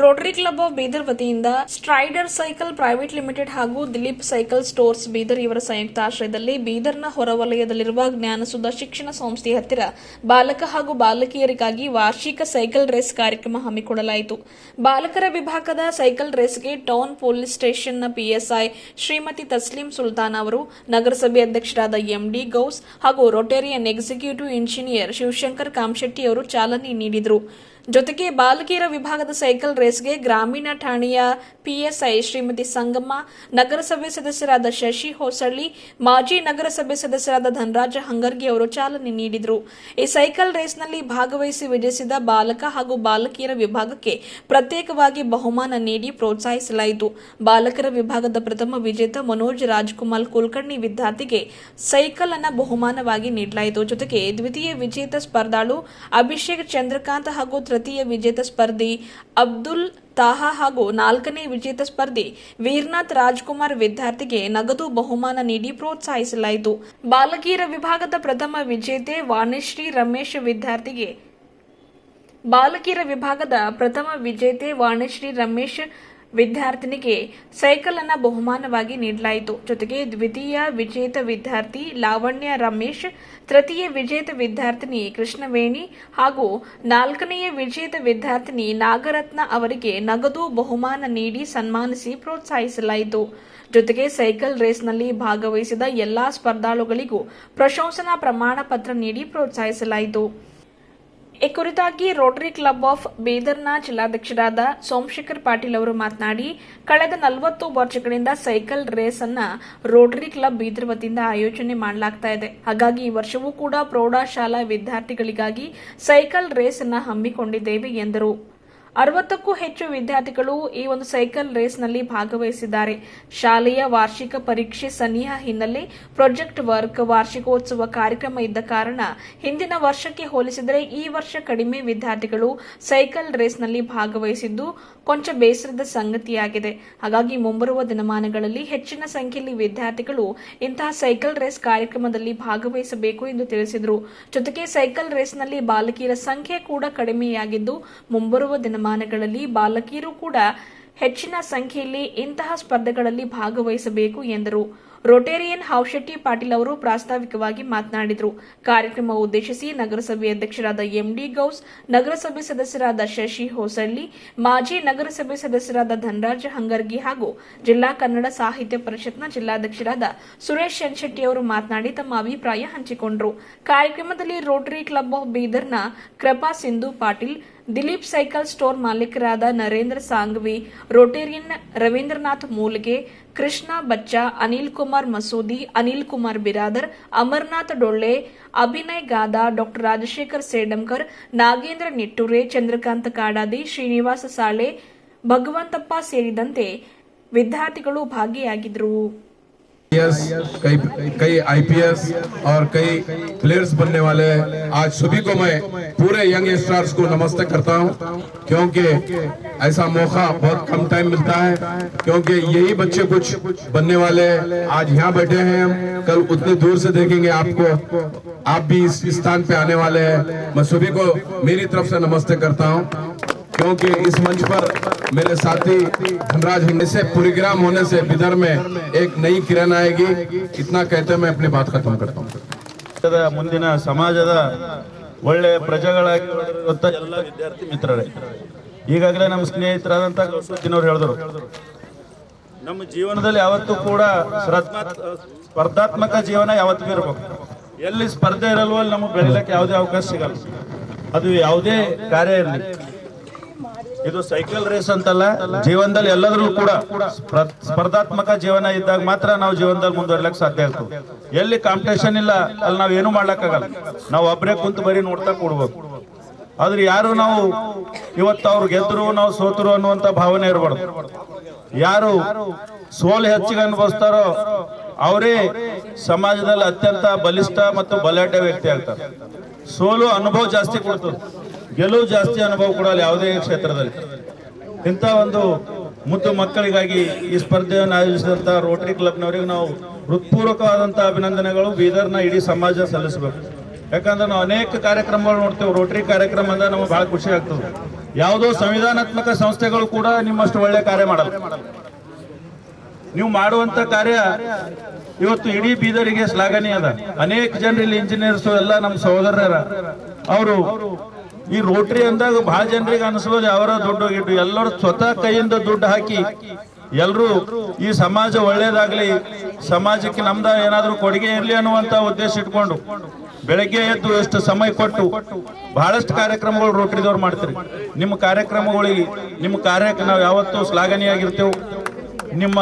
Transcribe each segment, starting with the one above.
Rotary club of Bidar ವತಿಯಿಂದ strider cycle private limited ಹಾಗೂ Dilip cycle stores Bidar ಇವರ ಸಂಯುಕ್ತ ಆಶ್ರಯದಲ್ಲಿ ಬೀದರ್ನ ಹೊರವಲಯದಲ್ಲಿರುವ ಜ್ಞಾನಸುಧ ಶಿಕ್ಷಣ ಸಂಸ್ಥೆ ಹತ್ತಿರ ಬಾಲಕ ಹಾಗೂ ಬಾಲಕಿಯರಿಗಾಗಿ ವಾರ್ಷಿಕ ಸೈಕಲ್ ರೇಸ್ ಕಾರ್ಯಕ್ರಮ ಹಮ್ಮಿಕೊಳ್ಳಲಾಯಿತು. ಬಾಲಕರ ವಿಭಾಗದ ಸೈಕಲ್ ರೇಸ್ಗೆ ಟೌನ್ ಪೊಲೀಸ್ ಸ್ಟೇಷನ್ನ ಪಿಎಸ್ಐ ಶ್ರೀಮತಿ ತಸ್ಲೀಂ ಸುಲ್ತಾನ್ ಅವರು, ನಗರಸಭೆ ಅಧ್ಯಕ್ಷರಾದ ಎಂಡಿ ಗೌಸ್ ಹಾಗೂ Rotarian executive engineer Shivashankar Kamashetti ಅವರು ಚಾಲನೆ ನೀಡಿದರು. ಜೊತೆಗೆ ಬಾಲಕಿಯರ ವಿಭಾಗದ ಸೈಕಲ್ ರೇಸ್ಗೆ ಗ್ರಾಮೀಣ ಠಾಣೆಯ ಪಿಎಸ್ಐ ಶ್ರೀಮತಿ ಸಂಗಮ್ಮ, ನಗರಸಭೆ ಸದಸ್ಯರಾದ ಶಶಿ ಹೊಸಳ್ಳಿ, ಮಾಜಿ ನಗರಸಭೆ ಸದಸ್ಯರಾದ ಧನರಾಜ ಹಂಗರ್ಗಿ ಅವರು ಚಾಲನೆ ನೀಡಿದರು. ಈ ಸೈಕಲ್ ರೇಸ್ನಲ್ಲಿ ಭಾಗವಹಿಸಿ ವಿಜಯಿಸಿದ ಬಾಲಕ ಹಾಗೂ ಬಾಲಕಿಯರ ವಿಭಾಗಕ್ಕೆ ಪ್ರತ್ಯೇಕವಾಗಿ ಬಹುಮಾನ ನೀಡಿ ಪ್ರೋತ್ಸಾಹಿಸಲಾಯಿತು. ಬಾಲಕರ ವಿಭಾಗದ ಪ್ರಥಮ ವಿಜೇತ ಮನೋಜ್ ರಾಜ್ಕುಮಾರ್ ಕುಲಕರ್ಣಿ ವಿದ್ಯಾರ್ಥಿಗೆ ಸೈಕಲ್ ಅನ್ನು ಬಹುಮಾನವಾಗಿ ನೀಡಲಾಯಿತು. ಜೊತೆಗೆ ದ್ವಿತೀಯ ವಿಜೇತ ಸ್ಪರ್ಧಾಳು ಅಭಿಷೇಕ್ ಚಂದ್ರಕಾಂತ್ ಹಾಗೂ ತೃತೀಯ ವಿಜೇತ ಸ್ಪರ್ಧಿ ಅಬ್ದುಲ್ ತಾಹಾ ಹಾಗೂ ನಾಲ್ಕನೇ ವಿಜೇತ ಸ್ಪರ್ಧಿ ವೀರ್ನಾಥ್ ರಾಜ್ಕುಮಾರ್ ವಿದ್ಯಾರ್ಥಿಗೆ ನಗದು ಬಹುಮಾನ ನೀಡಿ ಪ್ರೋತ್ಸಾಹಿಸಲಾಯಿತು. ಬಾಲಕಿಯರ ವಿಭಾಗದ ಪ್ರಥಮ ವಿಜೇತೆ ವಾಣಿಶ್ರೀ ರಮೇಶ್ ವಿದ್ಯಾರ್ಥಿಗೆ ಬಾಲಕಿಯರ ವಿಭಾಗದ ಪ್ರಥಮ ವಿಜೇತೆ ವಾಣಿಶ್ರೀ ರಮೇಶ್ ವಿದ್ಯಾರ್ಥಿನಿಗೆ ಸೈಕಲ್ ಅನ್ನ ಬಹುಮಾನವಾಗಿ ನೀಡಲಾಯಿತು. ಜೊತೆಗೆ ದ್ವಿತೀಯ ವಿಜೇತ ವಿದ್ಯಾರ್ಥಿ ಲಾವಣ್ಯ ರಮೇಶ್, ತೃತೀಯ ವಿಜೇತ ವಿದ್ಯಾರ್ಥಿನಿ ಕೃಷ್ಣವೇಣಿ ಹಾಗೂ ನಾಲ್ಕನೆಯ ವಿಜೇತ ವಿದ್ಯಾರ್ಥಿನಿ ನಾಗರತ್ನ ಅವರಿಗೆ ನಗದು ಬಹುಮಾನ ನೀಡಿ ಸನ್ಮಾನಿಸಿ ಪ್ರೋತ್ಸಾಹಿಸಲಾಯಿತು. ಜೊತೆಗೆ ಸೈಕಲ್ ರೇಸ್ನಲ್ಲಿ ಭಾಗವಹಿಸಿದ ಎಲ್ಲಾ ಸ್ಪರ್ಧಾಳುಗಳಿಗೂ ಪ್ರಶಂಸನಾ ಪ್ರಮಾಣ ಪತ್ರ ನೀಡಿ ಪ್ರೋತ್ಸಾಹಿಸಲಾಯಿತು. ಈ ಕುರಿತಾಗಿ ರೋಟರಿ ಕ್ಲಬ್ ಆಫ್ ಬೀದರ್ನ ಜಿಲ್ಲಾಧ್ಯಕ್ಷರಾದ ಸೋಮಶೇಖರ್ ಪಾಟೀಲ್ ಅವರು ಮಾತನಾಡಿ, ಕಳೆದ ನಲವತ್ತು ವರ್ಷಗಳಿಂದ ಸೈಕಲ್ ರೇಸ್ ಅನ್ನ ರೋಟರಿ ಕ್ಲಬ್ ಬೀದರ್ ವತಿಯಿಂದ ಆಯೋಜನೆ ಮಾಡಲಾಗ್ತಾ ಇದೆ. ಹಾಗಾಗಿ ಈ ವರ್ಷವೂ ಕೂಡ ಪ್ರೌಢಶಾಲಾ ವಿದ್ಯಾರ್ಥಿಗಳಿಗಾಗಿ ಸೈಕಲ್ ರೇಸ್ ಅನ್ನ ಹಮ್ಮಿಕೊಂಡಿದ್ದೇವೆ ಎಂದರು. ಅರವತ್ತಕ್ಕೂ ಹೆಚ್ಚು ವಿದ್ಯಾರ್ಥಿಗಳು ಈ ಒಂದು ಸೈಕಲ್ ರೇಸ್ನಲ್ಲಿ ಭಾಗವಹಿಸಿದ್ದಾರೆ. ಶಾಲೆಯ ವಾರ್ಷಿಕ ಪರೀಕ್ಷೆ ಸನಿಹ ಹಿನ್ನೆಲೆ ಪ್ರಾಜೆಕ್ಟ್ ವರ್ಕ್ ವಾರ್ಷಿಕೋತ್ಸವ ಕಾರ್ಯಕ್ರಮ ಇದ್ದ ಕಾರಣ ಹಿಂದಿನ ವರ್ಷಕ್ಕೆ ಹೋಲಿಸಿದರೆ ಈ ವರ್ಷ ಕಡಿಮೆ ವಿದ್ಯಾರ್ಥಿಗಳು ಸೈಕಲ್ ರೇಸ್ನಲ್ಲಿ ಭಾಗವಹಿಸಿದ್ದು ಕೊಂಚ ಬೇಸರದ ಸಂಗತಿಯಾಗಿದೆ. ಹಾಗಾಗಿ ಮುಂಬರುವ ದಿನಮಾನಗಳಲ್ಲಿ ಹೆಚ್ಚಿನ ಸಂಖ್ಯೆಯಲ್ಲಿ ವಿದ್ಯಾರ್ಥಿಗಳು ಇಂತಹ ಸೈಕಲ್ ರೇಸ್ ಕಾರ್ಯಕ್ರಮದಲ್ಲಿ ಭಾಗವಹಿಸಬೇಕು ಎಂದು ತಿಳಿಸಿದರು. ಜೊತೆಗೆ ಸೈಕಲ್ ರೇಸ್ನಲ್ಲಿ ಬಾಲಕಿಯರ ಸಂಖ್ಯೆ ಕೂಡ ಕಡಿಮೆಯಾಗಿದ್ದು, ಮುಂಬರುವ ದಿನಮಾನಗಳಲ್ಲಿ ಬಾಲಕಿಯರು ಕೂಡ ಹೆಚ್ಚಿನ ಸಂಖ್ಯೆಯಲ್ಲಿ ಇಂತಹ ಸ್ಪರ್ಧೆಗಳಲ್ಲಿ ಭಾಗವಹಿಸಬೇಕು ಎಂದರು. ರೋಟೇರಿಯನ್ ಹಾವ್ಶೆಟ್ಟಿ ಪಾಟೀಲ್ ಅವರು ಪ್ರಾಸ್ತಾವಿಕವಾಗಿ ಮಾತನಾಡಿದರು. ಕಾರ್ಯಕ್ರಮ ಉದ್ದೇಶಿಸಿ ನಗರಸಭೆ ಅಧ್ಯಕ್ಷರಾದ ಎಂಡಿ ಗೌಸ್, ನಗರಸಭೆ ಸದಸ್ಯರಾದ ಶಶಿ ಹೊಸಳ್ಳಿ, ಮಾಜಿ ನಗರಸಭೆ ಸದಸ್ಯರಾದ ಧನರಾಜ ಹಂಗರ್ಗಿ ಹಾಗೂ ಜಿಲ್ಲಾ ಕನ್ನಡ ಸಾಹಿತ್ಯ ಪರಿಷತ್ನ ಜಿಲ್ಲಾಧ್ಯಕ್ಷರಾದ ಸುರೇಶ್ ಶೆನ್ಶೆಟ್ಟಿ ಅವರು ಮಾತನಾಡಿ ತಮ್ಮ ಅಭಿಪ್ರಾಯ ಹಂಚಿಕೊಂಡರು. ಕಾರ್ಯಕ್ರಮದಲ್ಲಿ ರೋಟರಿ ಕ್ಲಬ್ ಆಫ್ ಬೀದರ್ನ ಕೃಪಾ ಸಿಂಧು ಪಾಟೀಲ್ ದಿಲೀಪ್ ಸೈಕಲ್ ಸ್ಟೋರ್ ಮಾಲೀಕರಾದ ನರೇಂದ್ರ ಸಾಂಗ್ವಿ ರೋಟೇರಿಯನ್ ರವೀಂದ್ರನಾಥ್ ಮೂಲ್ಗೆ, ಕೃಷ್ಣ ಬಚ್ಚಾ, ಅನಿಲ್ ಕುಮಾರ್ ಮಸೂದಿ, ಅನಿಲ್ ಕುಮಾರ್ ಬಿರಾದರ್, ಅಮರ್ನಾಥ್ ಡೊಳ್ಳೆ, ಅಭಿನಯ್ ಗಾದಾ, ಡಾಕ್ಟರ್ ರಾಜಶೇಖರ್ ಸೇಡಂಕರ್, ನಾಗೇಂದ್ರ ನಿಟ್ಟೂರೆ, ಚಂದ್ರಕಾಂತ್ ಕಾಡಾದಿ, ಶ್ರೀನಿವಾಸ ಸಾಳೆ, ಭಗವಂತಪ್ಪ ಸೇರಿದಂತೆ ವಿದ್ಯಾರ್ಥಿಗಳು ಭಾಗಿಯಾಗಿದ್ದರು. कई कई आईपीएस और कई प्लेयर्स बनने वाले हैं। आज सभी को मैं पूरे यंग स्टार्स को नमस्ते करता हूँ, क्योंकि ऐसा मौका बहुत कम टाइम मिलता है, क्योंकि यही बच्चे कुछ बनने वाले हैं। आज यहाँ बैठे हैं हम कल उतनी दूर से देखेंगे आपको, आप भी इस स्थान पे आने वाले हैं मैं सभी को मेरी तरफ़ से नमस्ते करता हूँ क्योंकि इस मंच पर मेरे साथी धनराज हिंदी से प्रोग्राम होने से बिदर में एक नई किरण आएगी इतना कहते मैं अपनी बात खत्म करता हूँ ದೇಶದ ಮುಂದಿನ ಸಮಾಜದ ಒಳ್ಳೆಯ ಪ್ರಜೆಗಳಾಗಿ ಬೆಳೆದಿರುವಂತ ಎಲ್ಲ ವಿದ್ಯಾರ್ಥಿ ಮಿತ್ರರೇ ಈಗಾಗಲೇ ನಮ್ಮ ಸ್ನೇಹಿತರಾದಂತ ಗೌಸೂಜಿನವ್ರು ಹೇಳಿದ್ರು ನಮ್ಮ ಜೀವನದಲ್ಲಿ ಯಾವತ್ತೂ ಕೂಡ ಶ್ರದ್ಧಾ ಸ್ಪರ್ಧಾತ್ಮಕ ಜೀವನ ಯಾವತ್ತೂ ಇರಬೇಕು ಎಲ್ಲಿ ಸ್ಪರ್ಧೆ ಇರಲ್ವೋ ಅಲ್ಲಿ ನಮಗೆ ಬೆಳಿಲಿಕ್ಕೆ ಯಾವುದೇ ಅವಕಾಶ ಸಿಗಲ್ಲ ಅದು ಯಾವುದೇ ಕಾರ್ಯ ಇರಲಿ ಇದು ಸೈಕಲ್ ರೇಸ್ ಅಂತಲ್ಲ, ಜೀವನದಲ್ಲಿ ಎಲ್ಲದರೂ ಕೂಡ ಸ್ಪರ್- ಸ್ಪರ್ಧಾತ್ಮಕ ಜೀವನ ಇದ್ದಾಗ ಮಾತ್ರ ನಾವು ಜೀವನದಲ್ಲಿ ಮುಂದುವರ್ಲಕ್ ಸಾಧ್ಯ ಆಗ್ತದೆ ಎಲ್ಲಿ ಕಾಂಪಿಟೇಷನ್ ಇಲ್ಲ, ಅಲ್ಲಿ ನಾವು ಏನು ಮಾಡ್ಲಕ್ಕಾಗಲ್ಲ. ನಾವು ಒಬ್ಬರೇ ಕುಂತು ಬರೀ ನೋಡ್ತಾ ಕೊಡ್ಬೇಕು. ಆದ್ರೆ ಯಾರು ನಾವು ಇವತ್ತು ಅವ್ರು ಗೆದ್ರು, ನಾವು ಸೋತರು ಅನ್ನುವಂತ ಭಾವನೆ ಇರಬಾರ್ದು. ಯಾರು ಸೋಲು ಹೆಚ್ಚಿಗೆ ಅನುಭವಿಸ್ತಾರೋ ಅವರೇ ಸಮಾಜದಲ್ಲಿ ಅತ್ಯಂತ ಬಲಿಷ್ಠ ಮತ್ತು ಬಲಾಢ್ಯ ವ್ಯಕ್ತಿ ಆಗ್ತಾರೆ. ಸೋಲು ಅನುಭವ ಜಾಸ್ತಿ ಕೊಡ್ತದೆ. ಗೆಲುವು ಜಾಸ್ತಿ ಅನುಭವ ಕೊಡಲ್ಲ ಯಾವುದೇ ಕ್ಷೇತ್ರದಲ್ಲಿ. ಇಂಥ ಒಂದು ಮುದ್ದು ಮಕ್ಕಳಿಗಾಗಿ ಈ ಸ್ಪರ್ಧೆಯನ್ನು ಆಯೋಜಿಸಿದಂಥ ರೋಟರಿ ಕ್ಲಬ್ನವರಿಗೆ ನಾವು ಹೃತ್ಪೂರ್ವಕವಾದಂತಹ ಅಭಿನಂದನೆಗಳು. ಬೀದರ್ನ ಇಡೀ ಸಮಾಜ ಸಲ್ಲಿಸಬೇಕು. ಯಾಕಂದ್ರೆ ನಾವು ಅನೇಕ ಕಾರ್ಯಕ್ರಮಗಳು ನೋಡ್ತೇವೆ. ರೋಟರಿ ಕಾರ್ಯಕ್ರಮ ಅಂದ್ರೆ ನಮಗೆ ಬಹಳ ಖುಷಿ ಆಗ್ತದೆ. ಯಾವುದೋ ಸಂವಿಧಾನಾತ್ಮಕ ಸಂಸ್ಥೆಗಳು ಕೂಡ ನಿಮ್ಮಷ್ಟು ಒಳ್ಳೆ ಕಾರ್ಯ ಮಾಡಲ್ಲ. ನೀವು ಮಾಡುವಂತ ಕಾರ್ಯ ಇವತ್ತು ಇಡೀ ಬೀದರಿಗೆ ಶ್ಲಾಘನೀಯ ಅದ. ಅನೇಕ ಜನರು ಇಲ್ಲಿ ಇಂಜಿನಿಯರ್ಸ್ ಎಲ್ಲ ನಮ್ಮ ಸಹೋದರರ ಅವರು ಈ ರೋಟ್ರಿ ಅಂದಾಗ ಬಹಳ ಜನರಿಗೆ ಅನಿಸ್ಬೋದು ಅವರ ದುಡ್ಡು ಹೋಗಿಟ್ಟು ಎಲ್ಲರೂ ಸ್ವತಃ ಕೈಯಿಂದ ದುಡ್ಡು ಹಾಕಿ ಎಲ್ಲರೂ ಈ ಸಮಾಜ ಒಳ್ಳೇದಾಗ್ಲಿ, ಸಮಾಜಕ್ಕೆ ನಮ್ದ ಏನಾದ್ರೂ ಕೊಡುಗೆ ಇರ್ಲಿ ಅನ್ನುವಂತ ಉದ್ದೇಶ ಇಟ್ಕೊಂಡು ಬೆಳಗ್ಗೆ ಎದ್ದು ಎಷ್ಟು ಸಮಯ ಕೊಟ್ಟು ಬಹಳಷ್ಟು ಕಾರ್ಯಕ್ರಮಗಳು ರೋಟ್ರಿದವ್ರು ಮಾಡ್ತೀರಿ. ನಿಮ್ಮ ಕಾರ್ಯಕ್ರಮಗಳಿಗೆ, ನಿಮ್ಮ ಕಾರ್ಯಕ್ಕೆ ನಾವು ಯಾವತ್ತೂ ಶ್ಲಾಘನೀಯಾಗಿರ್ತೇವೆ ನಿಮ್ಮ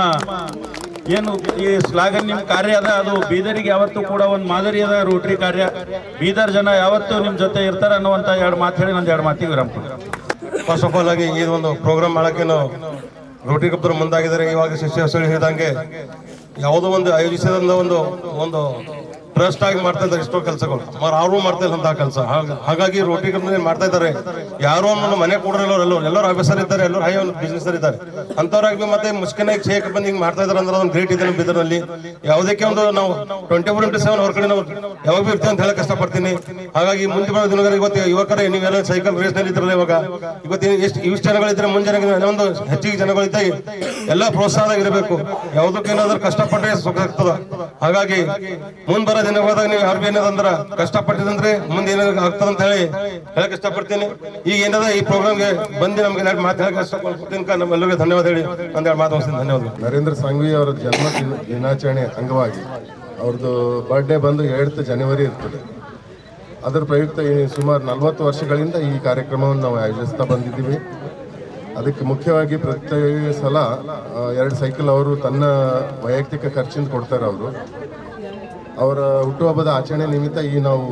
ಏನು ಈ ಶ್ಲಾಘನ್ ನಿಮ್ಮ ಕಾರ್ಯ ಅದ? ಅದು ಬೀದರಿಗೆ ಯಾವತ್ತೂ ಕೂಡ ಒಂದು ಮಾದರಿ ಅದ, ರೋಟ್ರಿ ಕಾರ್ಯ. ಬೀದರ್ ಜನ ಯಾವತ್ತೂ ನಿಮ್ಮ ಜೊತೆ ಇರ್ತಾರೆ ಅನ್ನುವಂತ ಎರಡು ಮಾತು ಹೇಳಿ ನಂದು ಎರಡು ಮಾತಿಗೆ ವಿರಾಮ. ಫಸ್ಟ್ ಆಫ್ ಆಲ್ ಆಗಿ ಈ ಒಂದು ಪ್ರೋಗ್ರಾಮ್ ಮಾಡೋಕ್ಕೆ ನಾವು ರೋಟರಿ ಕಪ್ತರು ಮುಂದಾಗಿದ್ದಾರೆ. ಇವಾಗ ಶಿಷ್ಯ ಹೇಳಿ ಹೇಳಿದಂಗೆ ಯಾವುದೋ ಒಂದು ಆಯೋಜಿಸಿದಂಥ ಒಂದು ಒಂದು ಟ್ರಸ್ಟ್ ಆಗಿ ಮಾಡ್ತಾ ಇದ್ದಾರೆ ಎಷ್ಟೋ ಕೆಲಸಗಳು. ಸುಮಾರು ಅವರು ಮಾಡ್ತಾ ಇಲ್ಲ ಅಂತ ಕೆಲಸ. ಹಾಗಾಗಿ ರೋಟಿ ಕಂಪನಿ ಮಾಡ್ತಾ ಇದ್ದಾರೆ, ಯಾರೋ ಒಂದು ಮನೆ ಕೂಡ ಎಲ್ಲರೂ ಎಲ್ಲರೂ ಆಫೀಸರ್ ಇದ್ದಾರೆ, ಎಲ್ಲರೂ ಹೈ ಬಿಸ್ನೆಸ್ ಇದ್ದಾರೆ. ಅಂತವ್ರಾಗಿ ಮತ್ತೆ ಮುಸ್ಕಿನಾಗಿ ಶೇಕ್ ಬಂದು ಹಿಂಗೆ ಮಾಡ್ತಾ ಇದ್ದಾರೆ ಅಂದ್ರೆ ಒಂದು ಗ್ರೇಟ್ ಇದೆ ನಮ್ಮ ಬಿದರ್ನಲ್ಲಿ. ಯಾವುದಕ್ಕೆ ಒಂದು ನಾವು ಟ್ವೆಂಟಿ ಫೋರ್ ಇಂಟು ಸೆವೆನ್ ಅವ್ರ ಕಡೆ ನಾವು ಯಾವಾಗ ಬಿ ಇರ್ತೀವಿ ಅಂತ ಹೇಳಕ್ ಕಷ್ಟಪಡ್ತೀನಿ ಹಾಗಾಗಿ ಮುಂದೆ ಬರೋ ದಿನಗಳು ಇವತ್ತು ಯುವಕರೇ, ನೀವೆಲ್ಲ ಸೈಕಲ್ ರೇಸ್ನಲ್ಲಿ ಇದ್ರಲ್ಲ ಇವಾಗ. ಇವತ್ತು ಎಷ್ಟು ಇಷ್ಟು ಜನಗಳಿದ್ರೆ ಮುಂಜಾನೆ ಒಂದು ಹೆಚ್ಚಿಗೆ ಜನಗಳಿದ್ದಾಗಿ ಎಲ್ಲ ಪ್ರೋತ್ಸಾಹ ಇರಬೇಕು. ಯಾವುದಕ್ಕೇನಾದ್ರೂ ಕಷ್ಟಪಟ್ಟರೆ ಸುಖ ಆಗ್ತದ. ಹಾಗಾಗಿ ಮುಂದ್ ದಿನಗಳಾದಾಗ ನೀವು ಯಾರು ಏನದಂದ್ರ ಕಷ್ಟಪಟ್ಟಿದಂದ್ರೆ ಮುಂದೆ ಏನಾದ್ರು ಆಗ್ತದ ಅಂತ ಹೇಳಿ ಹೇಳಕ್ ಇಷ್ಟಪಡ್ತೀನಿ. ಈಗ ಏನದ ಈ ಪ್ರೋಗ್ರಾಮ್ಗೆ ಬಂದು ನಮ್ಗೆ ಎರಡು ಮಾತು ಹೇಳಕ್ ಇಷ್ಟಪಡ್ತೀನಿ. ನಮ್ಮೆಲ್ಲರಿಗೂ ಧನ್ಯವಾದ ಹೇಳಿ. ಒಂದೆರಡು ಮಾತು ಹೋಗ್ತೀನಿ ಧನ್ಯವಾದ. ನರೇಂದ್ರ ಸಂಘವಿ ಅವರ ಜನ್ಮ ದಿನ ದಿನಾಚರಣೆ ಅಂಗವಾಗಿ ಅವ್ರದ್ದು ಬರ್ಡೇ ಬಂದು ಏಳ್ತ್ ಜನವರಿ ಇರ್ತದೆ. ಅದರ ಪ್ರಯುಕ್ತ ಈ ಸುಮಾರು ನಲವತ್ತು ವರ್ಷಗಳಿಂದ ಈ ಕಾರ್ಯಕ್ರಮವನ್ನು ನಾವು ಆಯೋಜಿಸ್ತಾ ಬಂದಿದ್ದೀವಿ. ಅದಕ್ಕೆ ಮುಖ್ಯವಾಗಿ ಪ್ರತಿ ಸಲ ಎರಡು ಸೈಕಲ್ ಅವರು ತನ್ನ ವೈಯಕ್ತಿಕ ಖರ್ಚಿಂದ ಕೊಡ್ತಾರೆ ಅವರು. ಅವರ ಹುಟ್ಟುಹಬ್ಬದ ಆಚರಣೆ ನಿಮಿತ್ತ ಈ ನಾವು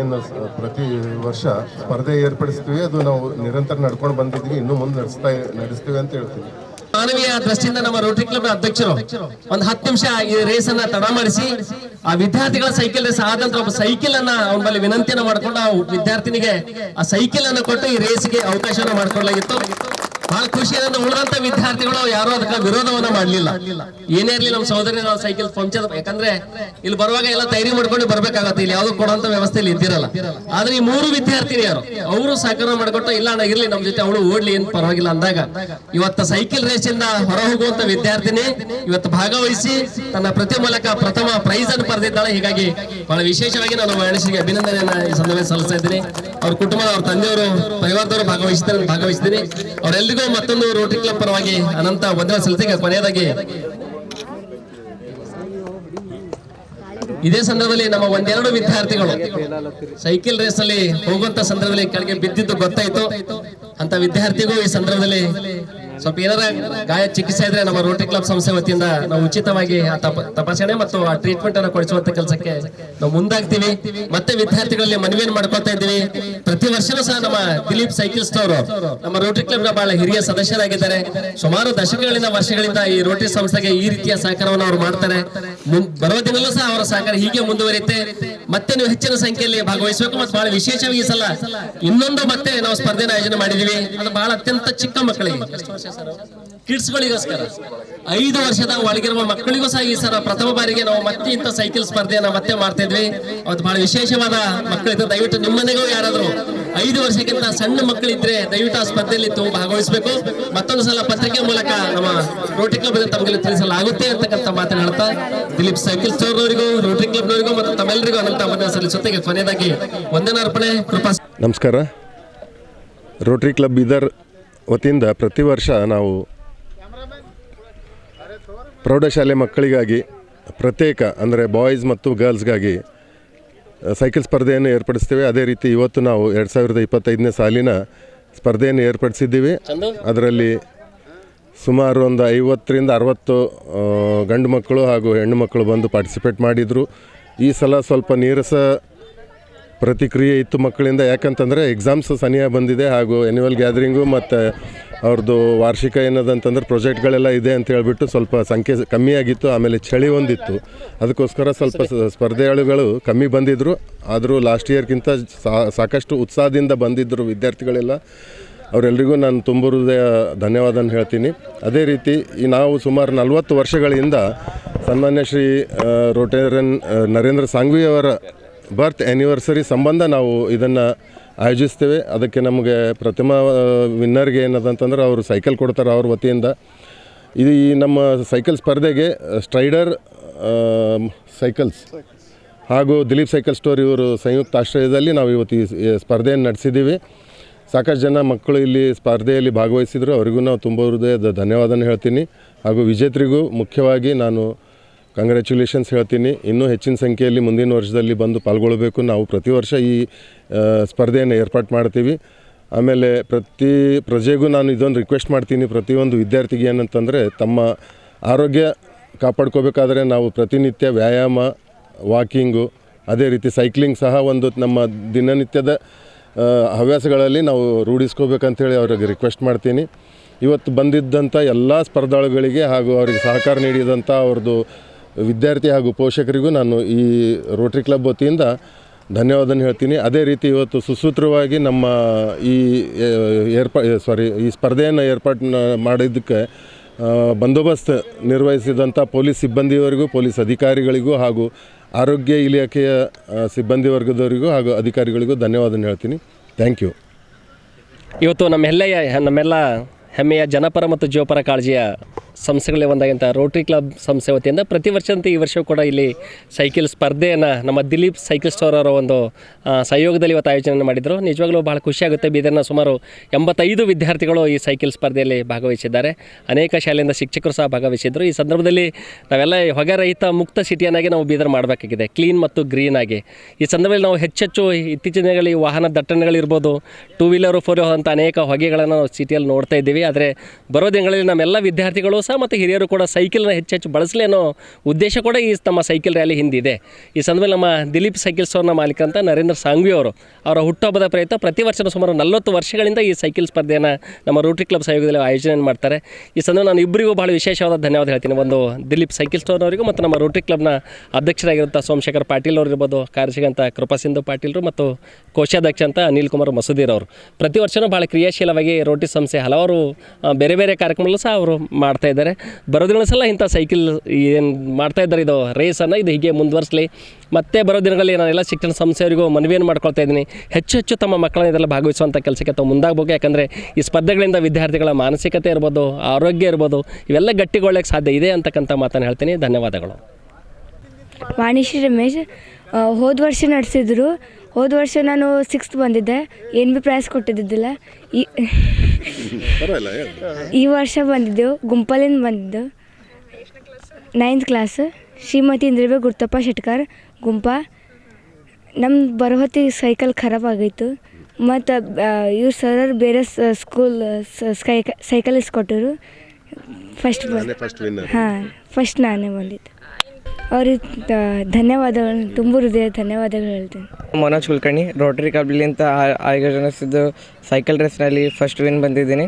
ಏನು ಪ್ರತಿ ವರ್ಷ ಸ್ಪರ್ಧೆ ಏರ್ಪಡಿಸ್ತೀವಿ. ಅದು ನಾವು ನಿರಂತರ ನಡ್ಕೊಂಡು ಬಂದಿದ್ವಿ ಇನ್ನು ಮುಂದೆ ನಡೆಸ್ತಾ, ನಡೆಸ್ತೀವಿ ಅಂತ ಹೇಳ್ತೀವಿ. ಮಾನವೀಯ ದೃಷ್ಟಿಯಿಂದ ನಮ್ಮ ರೋಟರಿ ಕ್ಲಬ್ ಅಧ್ಯಕ್ಷರು ಒಂದು ಹತ್ತು ನಿಮಿಷ ಈ ರೇಸ್ ಅನ್ನ ತಡ ಮಾಡಿಸಿ, ಆ ವಿದ್ಯಾರ್ಥಿಗಳ ಸೈಕಲ್ ರೇಸ್ ಆದಂತ ಒಬ್ಬ ಸೈಕಲ್ ಅನ್ನ ಅವನ ಬಳಿ ವಿನಂತಿಯನ್ನು ಮಾಡಿಕೊಂಡು ಆ ವಿದ್ಯಾರ್ಥಿನಿಗೆ ಆ ಸೈಕಲ್ ಅನ್ನು ಕೊಟ್ಟು ಈ ರೇಸ್ಗೆ ಅವಕಾಶವನ್ನು ಮಾಡ್ಕೊಳ್ಳಲಾಗಿತ್ತು ಬಹಳ ಖುಷಿ ಅದನ್ನು ಉಳಿದಂತ ವಿದ್ಯಾರ್ಥಿಗಳು ಯಾರು ಅದಕ್ಕೆ ವಿರೋಧವನ್ನ ಮಾಡ್ಲಿಲ್ಲ. ಏನೇ ಇರ್ಲಿ ನಮ್ಮ ಸಹೋದರಿ ನಾವು ಸೈಕಲ್ ಪಂಚರ್ ಯಾಕಂದ್ರೆ ಇಲ್ಲಿ ಬರುವಾಗ ಎಲ್ಲ ತಯಾರಿ ಮಾಡ್ಕೊಂಡು ಬರ್ಬೇಕಾಗತ್ತೆ, ಇಲ್ಲಿ ಯಾವ್ದು ಕೊಡುವಂತ ವ್ಯವಸ್ಥೆ ಇಲ್ಲಿ ಇದ್ದಿರಲ್ಲ. ಆದ್ರೆ ಈ ಮೂರು ವಿದ್ಯಾರ್ಥಿನಿಯರು ಅವರು ಸಹಕಾರ ಮಾಡ್ಕೊಟ್ಟು, ಇಲ್ಲ ಅಣ್ಣ, ಇರ್ಲಿ, ನಮ್ಮ ಜೊತೆ ಅವಳು ಓಡ್ಲಿ, ಏನ್ ಪರವಾಗಿಲ್ಲ ಅಂದಾಗ, ಇವತ್ತ ಸೈಕಲ್ ರೇಸ್ ಇಂದ ಹೊರ ಹೋಗುವಂತ ವಿದ್ಯಾರ್ಥಿನಿ ಇವತ್ತು ಭಾಗವಹಿಸಿ ತನ್ನ ಪ್ರತಿ ಮೂಲಕ ಪ್ರಥಮ ಪ್ರೈಸ್ ಅನ್ನು ಪಡೆದಿದ್ದಾಳೆ. ಹೀಗಾಗಿ ಬಹಳ ವಿಶೇಷವಾಗಿ ನಾನು ಮಹಿಳೆಯರಿಗೆ ಅಭಿನಂದನೆಯನ್ನ ಈ ಸಂದರ್ಭ ಸಲ್ಲಿಸ್ತಾ ಇದ್ದೀನಿ. ಅವ್ರ ಕುಟುಂಬದ ಅವ್ರ ತಂದೆಯವರು, ಪರಿವಾರದವರು ಭಾಗವಹಿಸ್ತಾರೆ ಭಾಗವಹಿಸ್ತೀನಿ ಅವರೆಲ್ಲರಿಗೂ ಮತ್ತೊಂದು ರೋಟರಿ ಕ್ಲಬ್ ಪರವಾಗಿ ಅನಂತ ವಂದನ ಸಲ್ಲಿಸಿಗೆ ಕೊನೆಯದಾಗಿ ಇದೇ ಸಂದರ್ಭದಲ್ಲಿ ನಮ್ಮ ಒಂದೆರಡು ವಿದ್ಯಾರ್ಥಿಗಳು ಸೈಕಲ್ ರೇಸ್ ಅಲ್ಲಿ ಹೋಗುವಂತ ಸಂದರ್ಭದಲ್ಲಿ ಕೆಳಗೆ ಬಿದ್ದಿದ್ದು ಗೊತ್ತಾಯ್ತು. ಅಂತ ವಿದ್ಯಾರ್ಥಿಗೂ ಈ ಸಂದರ್ಭದಲ್ಲಿ ಸ್ವಲ್ಪ ಏನಾರ ಗಾಯ ಚಿಕಿತ್ಸೆ ಇದ್ರೆ ನಮ್ಮ ರೋಟರಿ ಕ್ಲಬ್ ಸಂಸ್ಥೆ ವತಿಯಿಂದ ನಾವು ಉಚಿತವಾಗಿ ತಪಾಸಣೆ ಮತ್ತು ಆ ಟ್ರೀಟ್ಮೆಂಟ್ ಅನ್ನು ಕೊಡಿಸುವಂತ ಕೆಲಸಕ್ಕೆ ನಾವು ಮುಂದಾಗ್ತೀವಿ. ಮತ್ತೆ ವಿದ್ಯಾರ್ಥಿಗಳಲ್ಲಿ ಮನವಿಯನ್ನು ಮಾಡ್ಕೊತಾ ಇದ್ದೀವಿ. ಪ್ರತಿ ವರ್ಷನೂ ಸಹ ನಮ್ಮ ದಿಲೀಪ್ ಸೈಕಲ್ಸ್ ಅವರು ನಮ್ಮ ರೋಟರಿ ಕ್ಲಬ್ನ ಬಹಳ ಹಿರಿಯ ಸದಸ್ಯರಾಗಿದ್ದಾರೆ. ಸುಮಾರು ದಶಕಗಳಿಂದ ವರ್ಷಗಳಿಂದ ಈ ರೋಟರಿ ಸಂಸ್ಥೆಗೆ ಈ ರೀತಿಯ ಸಹಕಾರವನ್ನು ಅವರು ಮಾಡ್ತಾರೆ. ಬರೋ ದಿನಲ್ಲೂ ಸಹ ಅವರ ಸಹಕಾರ ಹೀಗೆ ಮುಂದುವರಿಯುತ್ತೆ. ಮತ್ತೆ ನೀವು ಹೆಚ್ಚಿನ ಸಂಖ್ಯೆಯಲ್ಲಿ ಭಾಗವಹಿಸಬೇಕು ಮತ್ತು ಬಹಳ ವಿಶೇಷವಾಗಿ ಸಲ್ಲ ಸಲ ಇನ್ನೊಂದು ಮತ್ತೆ ನಾವು ಸ್ಪರ್ಧೆನ ಆಯೋಜನೆ ಮಾಡಿದೀವಿ ಅದು ಬಹಳ ಅತ್ಯಂತ ಚಿಕ್ಕ ಮಕ್ಕಳಿಗೆ. ಕಿಡ್ಸ್ಗಳಿಗೋಸ್ಕರ. ಐದು ವರ್ಷದ ಒಳಗಿರುವ ಮಕ್ಕಳಿಗೂ ಸಹ ಈ ಸರ ಪ್ರಥಮ ಬಾರಿಗೆ ನಾವು ಮತ್ತೆ ಇಂಥ ಸೈಕಲ್ ಸ್ಪರ್ಧೆಯನ್ನ ಮತ್ತೆ ಮಾಡ್ತಾ ಇದ್ವಿ. ಅವತ್ತು ಬಹಳ ವಿಶೇಷವಾದ ಮಕ್ಕಳಿದ್ರು. ದಯವಿಟ್ಟು ನಿಮ್ಮನೆಗೂ ಯಾರಾದರೂ ಐದು ವರ್ಷಕ್ಕಿಂತ ಸಣ್ಣ ಮಕ್ಕಳಿದ್ರೆ ದಯವಿಟ್ಟು ಆ ಸ್ಪರ್ಧೆಯಲ್ಲಿ ತುಂಬ ಭಾಗವಹಿಸಬೇಕು. ಮತ್ತೊಂದು ಸಲ ಪತ್ರಿಕೆ ಮೂಲಕ ನಮ್ಮ ರೋಟರಿ ಕ್ಲಬ್ ತಮಗೆ ತಿಳಿಸಲಾಗುತ್ತೆ ಅಂತಕ್ಕಂಥ ಹೇಳ್ತಾ ದಿಲೀಪ್ ಸೈಕಲ್ ಸ್ಟೋರ್ ಅವರಿಗೂ ರೋಟರಿ ಕ್ಲಬ್ನವರಿಗೂ ಮತ್ತು ತಮ್ಮೆಲ್ಲರಿಗೂ ಅನಂತ ವಂದನೆ ಜೊತೆಗೆ ಕೊನೆಯದಾಗಿ ವಂದನಾರ್ಪಣೆ. ಕೃಪಾ ನಮಸ್ಕಾರ. ರೋಟರಿ ಕ್ಲಬ್ ಬೀದರ್ ವತಿಯಿಂದ ಪ್ರತಿ ವರ್ಷ ನಾವು ಪ್ರೌಢಶಾಲೆ ಮಕ್ಕಳಿಗಾಗಿ ಪ್ರತ್ಯೇಕ, ಅಂದರೆ ಬಾಯ್ಸ್ ಮತ್ತು ಗರ್ಲ್ಸ್ಗಾಗಿ ಸೈಕಲ್ ಸ್ಪರ್ಧೆಯನ್ನು ಏರ್ಪಡಿಸ್ತೇವೆ. ಅದೇ ರೀತಿ ಇವತ್ತು ನಾವು ಎರಡು ಸಾವಿರದ ಇಪ್ಪತ್ತೈದನೇ ಸಾಲಿನ ಸ್ಪರ್ಧೆಯನ್ನು ಏರ್ಪಡಿಸಿದ್ದೀವಿ. ಅದರಲ್ಲಿ ಸುಮಾರು ಒಂದು ಐವತ್ತರಿಂದ ಅರವತ್ತು ಗಂಡು ಮಕ್ಕಳು ಹಾಗೂ ಹೆಣ್ಣು ಮಕ್ಕಳು ಬಂದು ಪಾರ್ಟಿಸಿಪೇಟ್ ಮಾಡಿದರು. ಈ ಸಲ ಸ್ವಲ್ಪ ನೀರಸ ಪ್ರತಿಕ್ರಿಯೆ ಇತ್ತು ಮಕ್ಕಳಿಂದ. ಯಾಕಂತಂದರೆ ಎಕ್ಸಾಮ್ಸ್ ಸನಿಹ ಬಂದಿದೆ ಹಾಗೂ ಆ್ಯನ್ಯುವಲ್ ಗ್ಯಾದರಿಂಗು ಮತ್ತು ಅವ್ರದ್ದು ವಾರ್ಷಿಕ ಏನದಂತಂದ್ರೆ ಪ್ರೊಜೆಕ್ಟ್ಗಳೆಲ್ಲ ಇದೆ ಅಂತ ಹೇಳ್ಬಿಟ್ಟು ಸ್ವಲ್ಪ ಸಂಖ್ಯೆ ಕಮ್ಮಿ ಆಗಿತ್ತು ಆಮೇಲೆ ಚಳಿ ಒಂದಿತ್ತು. ಅದಕ್ಕೋಸ್ಕರ ಸ್ವಲ್ಪ ಸ್ಪರ್ಧೆಗಳು ಕಮ್ಮಿ ಬಂದಿದ್ದರು ಆದರೂ ಲಾಸ್ಟ್ ಇಯರ್ಗಿಂತ ಸಾಕಷ್ಟು ಉತ್ಸಾಹದಿಂದ ಬಂದಿದ್ದರು ವಿದ್ಯಾರ್ಥಿಗಳೆಲ್ಲ. ಅವರೆಲ್ಲರಿಗೂ ನಾನು ತುಂಬ ಹೃದಯ ಧನ್ಯವಾದನ ಹೇಳ್ತೀನಿ. ಅದೇ ರೀತಿ ಈ ನಾವು ಸುಮಾರು ನಲವತ್ತು ವರ್ಷಗಳಿಂದ ಸನ್ಮಾನ್ಯ ಶ್ರೀ ರೋಟೇರನ್ ನರೇಂದ್ರ ಸಾಂಘ್ವಿ ಅವರ ಬರ್ತ್ ಆ್ಯನಿವರ್ಸರಿ ಸಂಬಂಧ ನಾವು ಇದನ್ನು ಆಯೋಜಿಸ್ತೇವೆ. ಅದಕ್ಕೆ ನಮಗೆ ಪ್ರಥಮ ವಿನ್ನರ್ಗೆ ಏನದಂತಂದ್ರೆ ಅವರು ಸೈಕಲ್ ಕೊಡ್ತಾರೆ ಅವ್ರ ವತಿಯಿಂದ. ಇದು ಈ ನಮ್ಮ ಸೈಕಲ್ ಸ್ಪರ್ಧೆಗೆ ಸ್ಟ್ರೈಡರ್ ಸೈಕಲ್ಸ್ ಹಾಗೂ ದಿಲೀಪ್ ಸೈಕಲ್ ಸ್ಟೋರ್ ಇವರು ಸಂಯುಕ್ತ ಆಶ್ರಯದಲ್ಲಿ ನಾವು ಇವತ್ತು ಈ ಸ್ಪರ್ಧೆಯನ್ನು ನಡೆಸಿದ್ದೀವಿ. ಸಾಕಷ್ಟು ಜನ ಮಕ್ಕಳು ಇಲ್ಲಿ ಸ್ಪರ್ಧೆಯಲ್ಲಿ ಭಾಗವಹಿಸಿದರು. ಅವರಿಗೂ ನಾವು ತುಂಬ ಹೃದಯದ ಧನ್ಯವಾದನ ಹೇಳ್ತೀನಿ. ಹಾಗೂ ವಿಜೇತರಿಗೂ ಮುಖ್ಯವಾಗಿ ನಾನು ಕಂಗ್ರ್ಯಾಚುಲೇಷನ್ಸ್ ಹೇಳ್ತೀನಿ. ಇನ್ನೂ ಹೆಚ್ಚಿನ ಸಂಖ್ಯೆಯಲ್ಲಿ ಮುಂದಿನ ವರ್ಷದಲ್ಲಿ ಬಂದು ಪಾಲ್ಗೊಳ್ಳಬೇಕು. ನಾವು ಪ್ರತಿ ವರ್ಷ ಈ ಸ್ಪರ್ಧೆಯನ್ನು ಏರ್ಪಾಟ್ ಮಾಡ್ತೀವಿ. ಆಮೇಲೆ ಪ್ರತಿ ಪ್ರಜೆಗೂ ನಾನು ಇದೊಂದು ರಿಕ್ವೆಸ್ಟ್ ಮಾಡ್ತೀನಿ. ಪ್ರತಿಯೊಂದು ವಿದ್ಯಾರ್ಥಿಗೆ ಏನಂತಂದರೆ ತಮ್ಮ ಆರೋಗ್ಯ ಕಾಪಾಡ್ಕೋಬೇಕಾದ್ರೆ ನಾವು ಪ್ರತಿನಿತ್ಯ ವ್ಯಾಯಾಮ ವಾಕಿಂಗು ಅದೇ ರೀತಿ ಸೈಕ್ಲಿಂಗ್ ಸಹ ಒಂದು ನಮ್ಮ ದಿನನಿತ್ಯದ ಹವ್ಯಾಸಗಳಲ್ಲಿ ನಾವು ರೂಢಿಸ್ಕೋಬೇಕಂತೇಳಿ ಅವ್ರಿಗೆ ರಿಕ್ವೆಸ್ಟ್ ಮಾಡ್ತೀನಿ. ಇವತ್ತು ಬಂದಿದ್ದಂಥ ಎಲ್ಲ ಸ್ಪರ್ಧಾಳುಗಳಿಗೆ ಹಾಗೂ ಅವರಿಗೆ ಸಹಕಾರ ನೀಡಿದಂಥ ಅವ್ರದ್ದು ವಿದ್ಯಾರ್ಥಿ ಹಾಗೂ ಪೋಷಕರಿಗೂ ನಾನು ಈ ರೋಟ್ರಿ ಕ್ಲಬ್ ವತಿಯಿಂದ ಧನ್ಯವಾದನ ಹೇಳ್ತೀನಿ. ಅದೇ ರೀತಿ ಇವತ್ತು ಸುಸೂತ್ರವಾಗಿ ನಮ್ಮ ಈ ಏರ್ಪಾ ಸಾರಿ ಈ ಸ್ಪರ್ಧೆಯನ್ನು ಏರ್ಪಾಟ್ ಮಾಡಿದ್ದಕ್ಕೆ ಬಂದೋಬಸ್ತ್ ನಿರ್ವಹಿಸಿದಂಥ ಪೊಲೀಸ್ ಸಿಬ್ಬಂದಿಯವರಿಗೂ, ಪೊಲೀಸ್ ಅಧಿಕಾರಿಗಳಿಗೂ ಹಾಗೂ ಆರೋಗ್ಯ ಇಲಾಖೆಯ ಸಿಬ್ಬಂದಿ ವರ್ಗದವರಿಗೂ ಹಾಗೂ ಅಧಿಕಾರಿಗಳಿಗೂ ಧನ್ಯವಾದ ಹೇಳ್ತೀನಿ. ಥ್ಯಾಂಕ್ ಯು ಇವತ್ತು ನಮ್ಮೆಲ್ಲ ನಮ್ಮೆಲ್ಲ ಹೆಮ್ಮೆಯ ಜನಪರ ಮತ್ತು ಜೀವಪರ ಕಾಳಜಿಯ ಸಂಸ್ಥೆಗಳೇ ಒಂದಾಗಿಂತ ರೋಟ್ರಿ ಕ್ಲಬ್ ಸಂಸ್ಥೆ ವತಿಯಿಂದ ಪ್ರತಿ ವರ್ಷದಂತೆ ಈ ವರ್ಷವೂ ಕೂಡ ಇಲ್ಲಿ ಸೈಕಲ್ ಸ್ಪರ್ಧೆಯನ್ನು ನಮ್ಮ ದಿಲೀಪ್ ಸೈಕಲ್ ಸ್ಟೋರ್ ಅವರ ಒಂದು ಸಹಯೋಗದಲ್ಲಿ ಇವತ್ತು ಆಯೋಜನೆ ಮಾಡಿದರು. ನಿಜವಾಗ್ಲೂ ಭಾಳ ಖುಷಿಯಾಗುತ್ತೆ ಬೀದರ್ನ ಸುಮಾರು ಎಂಬತ್ತೈದು ವಿದ್ಯಾರ್ಥಿಗಳು ಈ ಸೈಕಲ್ ಸ್ಪರ್ಧೆಯಲ್ಲಿ ಭಾಗವಹಿಸಿದ್ದಾರೆ. ಅನೇಕ ಶಾಲೆಯಿಂದ ಶಿಕ್ಷಕರು ಸಹ ಭಾಗವಹಿಸಿದ್ದರು ಈ ಸಂದರ್ಭದಲ್ಲಿ ನಾವೆಲ್ಲ ಹೊಗೆರಹಿತ ಮುಕ್ತ ಸಿಟಿಯನ್ನಾಗಿ ನಾವು ಬೀದರ್ ಮಾಡಬೇಕಾಗಿದೆ. ಕ್ಲೀನ್ ಮತ್ತು ಗ್ರೀನ್ ಆಗಿ. ಈ ಸಂದರ್ಭದಲ್ಲಿ ನಾವು ಹೆಚ್ಚೆಚ್ಚು ಇತ್ತೀಚಿನ ದಿನಗಳಲ್ಲಿ ವಾಹನ ದಟ್ಟಣೆಗಳಿರ್ಬೋದು, ಟೂ ವೀಲರು, ಫೋರ್ ಅಂತ ಅನೇಕ ಹೊಗೆಗಳನ್ನು ನಾವು ಸಿಟಿಯಲ್ಲಿ ನೋಡ್ತಾ ಇದ್ದೀವಿ. ಆದರೆ ಬರೋ ದಿನಗಳಲ್ಲಿ ನಮ್ಮೆಲ್ಲ ವಿದ್ಯಾರ್ಥಿಗಳು ಸಹ ಮತ್ತು ಹಿರಿಯರು ಕೂಡ ಸೈಕಲ್ನ ಹೆಚ್ಚೆಚ್ಚು ಬಳಸಲಿ ಅನ್ನೋ ಉದ್ದೇಶ ಕೂಡ ಈ ನಮ್ಮ ಸೈಕಲ್ ರ್ಯಾಲಿ ಹಿಂದಿದೆ. ಈ ಸಂದರ್ಭದಲ್ಲಿ ನಮ್ಮ ದಿಲೀಪ್ ಸೈಕಲ್ ಸ್ಟೋರ್ನ ಮಾಲೀಕ ಅಂತ ನರೇಂದ್ರ ಸಾಂಗ್ವಿ ಅವರು. ಅವರ ಹುಟ್ಟುಹಬ್ಬದ ಪ್ರಯತ್ನ ಪ್ರತಿ ವರ್ಷ ಸುಮಾರು ನಲವತ್ತು ವರ್ಷಗಳಿಂದ ಈ ಸೈಕಲ್ ಸ್ಪರ್ಧೆಯನ್ನು ನಮ್ಮ ರೋಟ್ರಿ ಕ್ಲಬ್ ಸಹಯೋಗದಲ್ಲಿ ಆಯೋಜನೆ ಮಾಡ್ತಾರೆ. ಈ ಸಂದರ್ಭ ನಾನು ಇಬ್ಬರಿಗೂ ಭಾಳ ವಿಶೇಷವಾದ ಧನ್ಯವಾದ ಹೇಳ್ತೀನಿ. ಒಂದು ದಿಲೀಪ್ ಸೈಕಲ್ ಸ್ಟೋರ್ನವರಿಗೂ ಮತ್ತು ನಮ್ಮ ರೋಟ್ರಿ ಕ್ಲಬ್ನ ಅಧ್ಯಕ್ಷರಾಗಿರುವಂಥ ಸೋಮಶೇಖರ್ ಪಾಟೀಲ್ ಅವರು ಇರ್ಬೋದು ಕಾರ್ಯಸಿಗಂತ ಕೃಪಾಸಿಂಧು ಪಾಟೀಲ್ರು ಮತ್ತು ಕೋಶಾಧ್ಯಕ್ಷ ಅಂತ ಅನಿಲ್ ಕುಮಾರ್ ಮಸೂದಿರ್ ಅವರು ಪ್ರತಿ ವರ್ಷವೂ ಭಾಳ ಕ್ರಿಯಾಶೀಲವಾಗಿ ರೋಟಿ ಸಂಸ್ಥೆ ಹಲವಾರು ಬೇರೆ ಬೇರೆ ಕಾರ್ಯಕ್ರಮಗಳು ಸಹ ಅವರು ಮಾಡ್ತಾ ಇದ್ದಾರೆ. ಬರೋದಿನ ಸಲ ಇಂಥ ಸೈಕಲ್ ಏನು ಮಾಡ್ತಾ ಇದ್ದಾರೆ, ಇದು ರೇಸನ್ನು ಇದು ಹೀಗೆ ಮುಂದುವರಿಸಲಿ. ಮತ್ತೆ ಬರೋ ದಿನಗಳಲ್ಲಿ ನಾನೆಲ್ಲ ಶಿಕ್ಷಣ ಸಂಸ್ಥೆಯವರಿಗೂ ಮನವಿಯನ್ನು ಮಾಡ್ಕೊಳ್ತಾ ಇದ್ದೀನಿ. ಹೆಚ್ಚು ಹೆಚ್ಚು ತಮ್ಮ ಮಕ್ಕಳನ್ನ ಇದೆಲ್ಲ ಭಾಗವಹಿಸುವಂಥ ಕೆಲಸಕ್ಕೆ ತಾವು ಮುಂದಾಗಬೇಕು. ಯಾಕಂದರೆ ಈ ಸ್ಪರ್ಧೆಗಳಿಂದ ವಿದ್ಯಾರ್ಥಿಗಳ ಮಾನಸಿಕತೆ ಇರ್ಬೋದು, ಆರೋಗ್ಯ ಇರ್ಬೋದು, ಇವೆಲ್ಲ ಗಟ್ಟಿಗೊಳ್ಳೋಕ್ಕೆ ಸಾಧ್ಯ ಇದೆ ಅಂತಕ್ಕಂಥ ಮಾತನ್ನು ಹೇಳ್ತೀನಿ. ಧನ್ಯವಾದಗಳು. ವಾಣಿಶ್ರೀ ರಮೇಶ್ ಹೋದ ವರ್ಷ ನಡೆಸಿದ್ರು. ಹೋದ ವರ್ಷ ನಾನು ಸಿಕ್ಸ್ತ್ ಬಂದಿದ್ದೆ. ಏನು ಬಿ ಪ್ರೈಸ್ ಕೊಟ್ಟಿದ್ದಿದ್ದಿಲ್ಲ. ಈ ಈ ವರ್ಷ ಬಂದಿದ್ದೆವು ಗುಂಪಲಿಂದ ಬಂದಿದ್ದೆವು ನೈನ್ತ್ ಕ್ಲಾಸ್ ಶ್ರೀಮತಿ ಇಂದ್ರಬೆ ಗುರ್ತಪ್ಪ ಶೆಟ್ಕರ್ ಗುಂಪ. ನಮ್ಮ ಬರೋ ಹೊತ್ತಿಗೆ ಸೈಕಲ್ ಖರಾಬ್ ಆಗೈತು. ಮತ್ತು ಇವ್ರು ಸರ್ ಬೇರೆ ಸ್ಕೂಲ್ ಸೈಕಲ್ ಇಸ್ಕೊಟ್ಟರು ಫಸ್ಟ್ ಹಾಂ ಫಸ್ಟ್ ನಾನೇ ಬಂದಿದ್ದು. ಅವ್ರಿಗೆ ಧನ್ಯವಾದಗಳು ತುಂಬ ಹೃದಯ ಧನ್ಯವಾದಗಳು ಹೇಳ್ತೀನಿ. ಮನೋಜ್ ಕುಲಕರ್ಣಿ, ರೋಟರಿ ಕಬ್ಲಿಂತ ಆ- ಜನಿಸಿದ್ದು ಸೈಕಲ್ ರೇಸ್ನಲ್ಲಿ ಫಸ್ಟ್ ವಿನ್ ಬಂದಿದ್ದೀನಿ.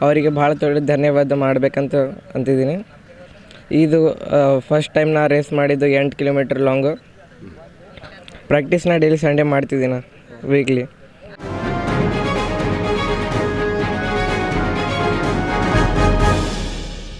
ಅವರಿಗೆ ಭಾಳ ದೊಡ್ಡ ಧನ್ಯವಾದ ಮಾಡಬೇಕಂತ ಅಂತಿದ್ದೀನಿ. ಇದು ಫಸ್ಟ್ ಟೈಮ್ ನಾ ರೇಸ್ ಮಾಡಿದ್ದು ಎಂಟು ಕಿಲೋಮೀಟ್ರ್ ಲಾಂಗು ಪ್ರಾಕ್ಟೀಸ್ನ ಡೈಲಿ ಸಂಡೇ ಮಾಡ್ತಿದ್ದೀನಿ ವೀಕ್ಲಿ